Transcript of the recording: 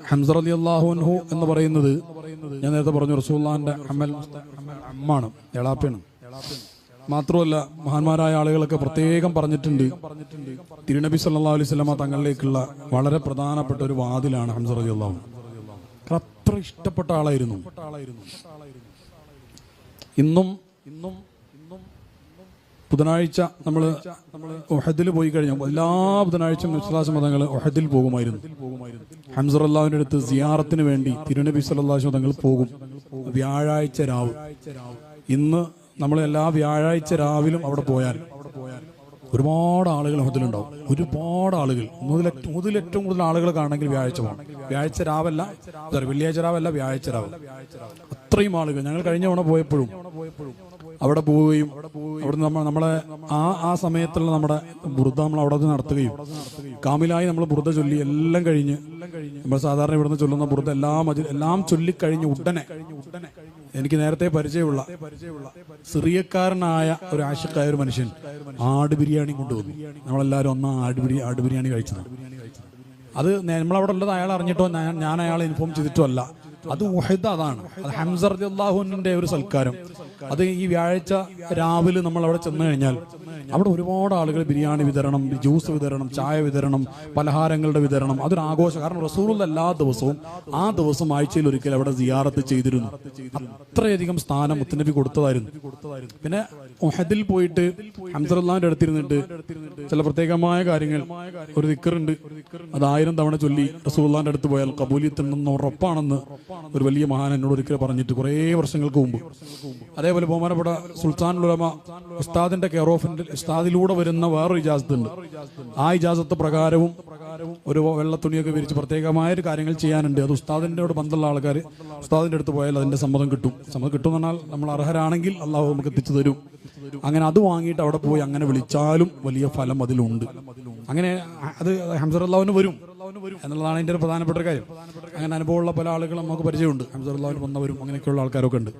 ഹംസർ അലി അള്ളാഹുൻഹു എന്ന് പറയുന്നത് ഞാൻ നേരത്തെ പറഞ്ഞു റസൂല്ലാന്റെ അമ്മൽ അമ്മാണ് എളാപ്പയാണ് മാത്രമല്ല മഹാന്മാരായ ആളുകളൊക്കെ പ്രത്യേകം പറഞ്ഞിട്ടുണ്ട് തിരുനബി സല്ലാ അലൈഹി സ്വലാമ തങ്ങളിലേക്കുള്ള വളരെ പ്രധാനപ്പെട്ട ഒരു വാതിലാണ് ഹംസർ അലി അള്ളാഹു അത്ര ഇഷ്ടപ്പെട്ട ആളായിരുന്നു. ഇന്നും ഇന്നും ഇന്നും ബുധനാഴ്ച നമ്മൾ ഒഹദിൽ പോയി കഴിഞ്ഞപ്പോൾ എല്ലാ ബുധനാഴ്ചയും വിശ്വാസ മതങ്ങൾ ഒഹദിൽ പോകുമായിരുന്നു. ഹംസർ അടുത്ത് സിയാറത്തിന് വേണ്ടി തിരുനബി സല്ലാഹു മതങ്ങൾ പോകും. വ്യാഴാഴ്ച രാവ്. ഇന്ന് നമ്മൾ എല്ലാ വ്യാഴാഴ്ച രാവിലും അവിടെ പോയാൽ ഒരുപാട് ആളുകൾ ഒഹദിലുണ്ടാവും ഒരുപാട് ആളുകൾ. മുതലേറ്റവും മുതലേറ്റവും കൂടുതൽ ആളുകൾ കാണണമെങ്കിൽ വ്യാഴാഴ്ച പോകണം വ്യാഴാഴ്ച രാവല്ല സോറി വെള്ളിയാഴ്ച രാവല്ല വ്യാഴാഴ്ച രാവ്. അത്രയും ആളുകൾ. ഞങ്ങൾ കഴിഞ്ഞ തവണ പോയപ്പോഴും അവിടെ പോവുകയും അവിടെ നമ്മൾ നമ്മളെ ആ ആ സമയത്തുള്ള നമ്മുടെ ബുറുദ നമ്മൾ അവിടെ നടത്തുകയും. കാമിലായി നമ്മൾ ബുറുദ ചൊല്ലി എല്ലാം കഴിഞ്ഞ് നമ്മൾ സാധാരണ ഇവിടുന്ന് ചൊല്ലുന്ന ബുറുദ എല്ലാം എല്ലാം ചൊല്ലിക്കഴിഞ്ഞ് ഉടനെ എനിക്ക് നേരത്തെ പരിചയമുള്ള സിറിയക്കാരനായ ഒരു ആശക്കായ ഒരു മനുഷ്യൻ ആട് ബിരിയാണി കൊണ്ടുവന്നു. നമ്മളെല്ലാവരും ഒന്നാ ആട് ബിരി ആട് ബിരിയാണി കഴിച്ചത് അത് നമ്മളവിടെ ഉള്ളത് അയാൾ അറിഞ്ഞിട്ടോ? ഞാൻ അയാളെ ഇൻഫോം ചെയ്തിട്ടോ അല്ല. അത് ഉഹിദ് അതാണ് അത് ഹംസർ അള്ളാഹുവിന്റെ ഒരു സൽക്കാരം. അത് ഈ വ്യാഴാഴ്ച രാവിലെ നമ്മൾ അവിടെ ചെന്ന് കഴിഞ്ഞാൽ അവിടെ ഒരുപാട് ആളുകൾ ബിരിയാണി വിതരണം ജ്യൂസ് വിതരണം ചായ വിതരണം പലഹാരങ്ങളുടെ വിതരണം. അതൊരു ആഘോഷം കാരണം റസൂലുള്ള എല്ലാ ദിവസവും ആ ദിവസം ആഴ്ചയിൽ ഒരിക്കൽ അവിടെ സിയാറത്ത് ചെയ്തിരുന്നു. അത്രയധികം സ്ഥാനം മുത്തനബി കൊടുത്തതായിരുന്നു. പിന്നെ ഒഹദിൽ പോയിട്ട് ഹംസറുല്ലാന്റെ അടുത്തിരുന്നിട്ട് ചില പ്രത്യേകമായ കാര്യങ്ങൾ ഒരു ദിക്കറുണ്ട്. അത് ആയിരം തവണ ചൊല്ലി റസൂള്ളാന്റെ അടുത്ത് പോയാൽ കബൂലിയത്തുണ്ടെന്ന് ഉറപ്പാണെന്ന് ഒരു വലിയ മഹാൻ എന്നോട് ഒരിക്കൽ പറഞ്ഞിട്ട് കുറേ വർഷങ്ങൾക്ക് മുമ്പ്. അതേപോലെ ബഹുമാനപ്പെട്ട സുൽത്താൻ ഉലമ ഉസ്താദിന്റെ കെയർ ഓഫിന്റെ ഉസ്താദിലൂടെ വരുന്ന വേറൊരു ഇജാസത്ത് ഉണ്ട് ആ ഇജാസത്ത് പ്രകാരവും ഒരു വെള്ള തുണിയൊക്കെ വിരിച്ച് പ്രത്യേകമായ ഒരു കാര്യങ്ങൾ ചെയ്യാനുണ്ട്. അത് ഉസ്താദിന്റെ ബന്ധമുള്ള ആൾക്കാർ ഉസ്താദിന്റെ അടുത്ത് പോയാൽ അതിന്റെ സമ്മതം കിട്ടും. സമ്മതം കിട്ടും എന്ന് പറഞ്ഞാൽ നമ്മൾ അർഹരാണെങ്കിൽ അള്ളാഹു നമുക്ക് എത്തിച്ചു തരും. അങ്ങനെ അത് വാങ്ങിയിട്ട് അവിടെ പോയി അങ്ങനെ വിളിച്ചാലും വലിയ ഫലം അതിലുണ്ട്. അങ്ങനെ അത് അള്ളാഹുവിന് വരും എന്നുള്ളതാണ് എന്റെ ഒരു പ്രധാനപ്പെട്ട കാര്യം. അങ്ങനെ അനുഭവമുള്ള പല ആളുകളും നമുക്ക് പരിചയമുണ്ട്. അള്ളാഹുവിന് വന്നവരും അങ്ങനെയൊക്കെയുള്ള ആൾക്കാരൊക്കെ ഉണ്ട്.